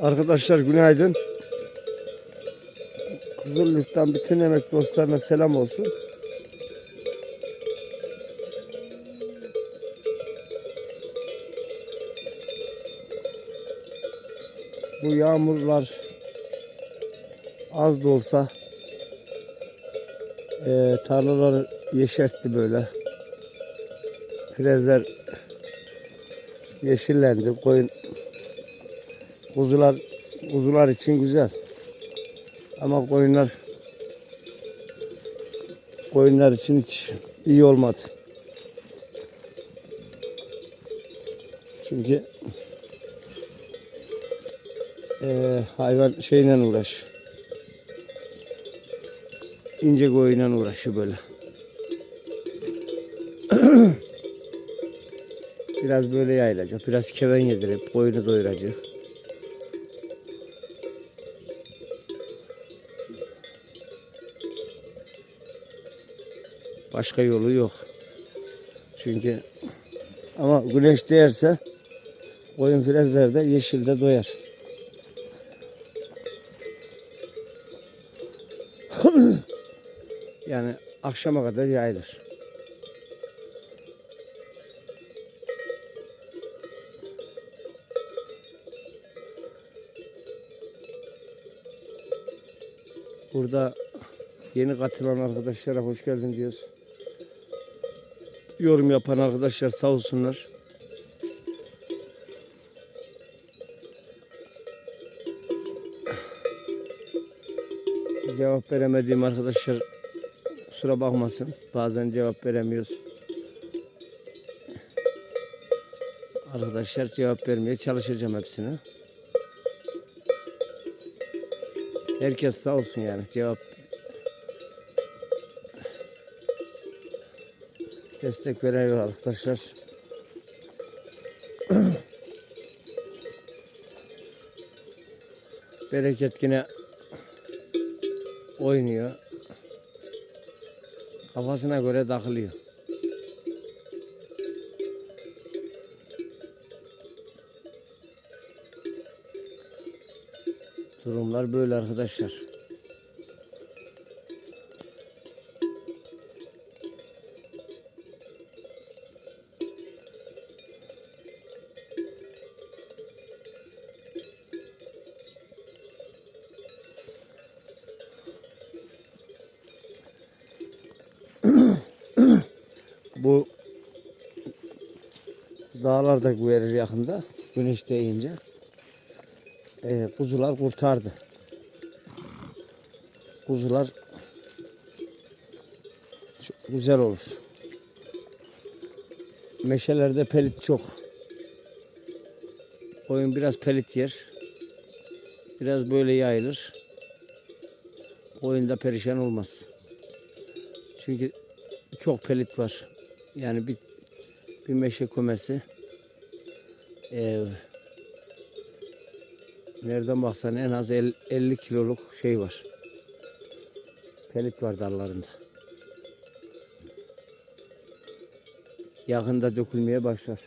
Arkadaşlar günaydın. Kızılyurt'tan bütün emek dostlarına selam olsun. Bu yağmurlar az da olsa eee tarlaları yeşertti böyle. Frezler yeşillendi. Koyun kuzular kuzular için güzel. Ama koyunlar koyunlar için hiç iyi olmadı. Çünkü eee hayvan şeyle uğraş. İnce koyunla uğraşıyor böyle. Biraz böyle yayılacak. Biraz keven yedirip koyunu doyuracak. Başka yolu yok. Çünkü ama güneş değerse koyun filezler de yeşilde doyar. yani akşama kadar yayılır. Burada yeni katılan arkadaşlara hoş geldin diyoruz. Yorum yapan arkadaşlar sağ olsunlar. Cevap veremediğim arkadaşlar kusura bakmasın. Bazen cevap veremiyoruz. Arkadaşlar cevap vermeye çalışacağım hepsine. Herkes sağ olsun yani cevap destek veriyor arkadaşlar. Bereket yine oynuyor. Kafasına göre takılıyor. Durumlar böyle arkadaşlar. Bu dağlarda güverir yakında güneş değince e, kuzular kurtardı. Kuzular çok güzel olur. Meşelerde pelit çok. Koyun biraz pelit yer. Biraz böyle yayılır. Koyun da perişan olmaz. Çünkü çok pelit var. Yani bir bir meşe komesi eee nereden baksan en az el- 50 kiloluk şey var. Pelit var dallarında. Yakında dökülmeye başlar.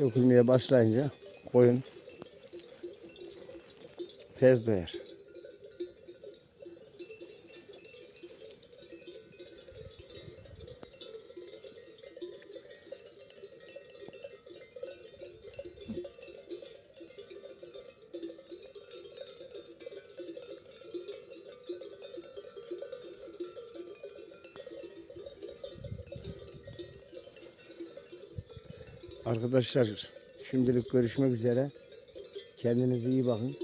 Dökülmeye başlayınca koyun tez doyar. Arkadaşlar şimdilik görüşmek üzere. Kendinize iyi bakın.